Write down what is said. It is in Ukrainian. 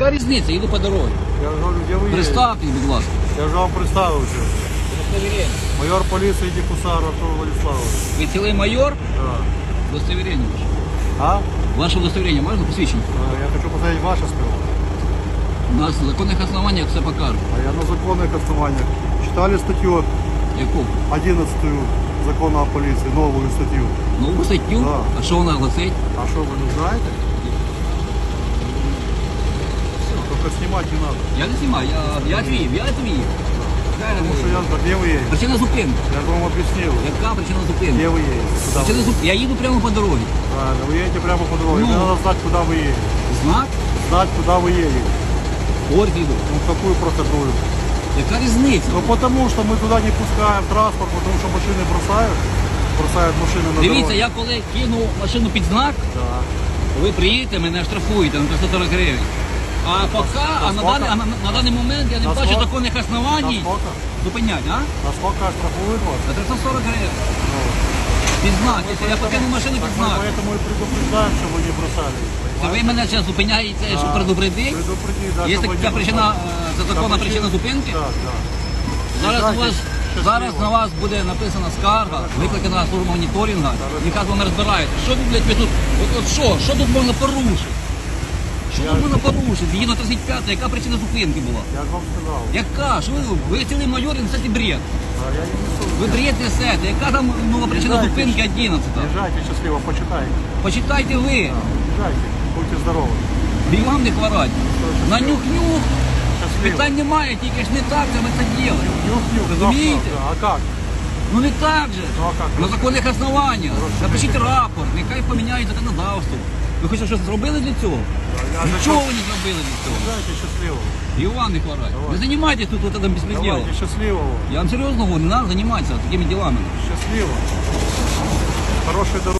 Яка різниця? Їду по дорозі. Я ж говорю, де ви є? Представте, будь ласка. Я ж вам представився. Майор поліції Дікусар Артур Владиславович. Ви цілий майор? Да. Удостоверення ваше. А? Ваше удостоверення можна посвідчення? Я хочу посмотреть ваше сперва. У нас на законних основаннях все покажуть. А я на законных основаниях. Читали статью Яку? 11 закона о полиции, новую статью. Нову статтю? Да. А що вона гласить? А что, вы не знаете? Только снимать не надо. Я не знімаю, я, я твій, я твій. Потому что я... Где вы едете? Причина зупинки. Я же вам объяснил. Яка причина зупинки? Где вы едете? Куда вы? Причина зуп- Я їду прямо по дорозі. Правильно, вы едете прямо по дороге. Ну. Мне надо знать, куда вы едете. Знак? Знать, куда вы едете. От їду. Ну, какую процедуру? Яка різниця? Ну, потому что мы туда не пускаем транспорт, потому что машины бросают. Бросают машины на Дивіться, дороге. я коли кину машину під знак, Да. ви приїдете, мене штрафуєте на 340 гривень. А поки, а на сколько? даний, а на, на даний момент я не На бачу сколько? законних основаній Насколько? зупинять, а? Насколько штрафуют вас? На 340 гривень. Ну, Під знак. Якщо я покину машину так під мы знак. поэтому и предупреждаем, чтобы вы не бросали. Це ви мене зараз зупиняєте, щоб Да. предупредити. Предупредить, да, Є чтобы вы така не причина, бросали. е, це законна Та причина зупинки. Так, так. Зараз у вас Щасливо. зараз на вас буде написана скарга, викликана служба моніторинга, яка з вами розбирається. Що ви, блядь, ви тут? От, от що? Що тут можна порушити? Що тут можна порушити? Згідно 35, яка причина зупинки була? Я же вам сказал. Яка? Що ви? Ви цілий майор і несете бред. А я не несу. Ви бред несете. Яка там нова причина Езжайте. зупинки 11? Езжайте счастливо, почитайте. Почитайте ви. Езжайте, будьте здоровы. Бігам не хворать. На нюх-нюх. Питань немає, тільки ж не так же ми це робимо. Нюх-нюх. Розумієте? А как? Ну не так же. Ну а как? На законних основаннях. Напишіть рапорт, нехай поміняють законодавство. Ви хочете щось зробили для цього? Нічого ви не зробили для цього. Езжайте счастливо. Іван не хворать. Не займайтесь тут вот этим беспределом. Давайте счастливого. Я вам серйозно говорю, не треба займатися такими ділами. Счастливо. Хорошої дороги.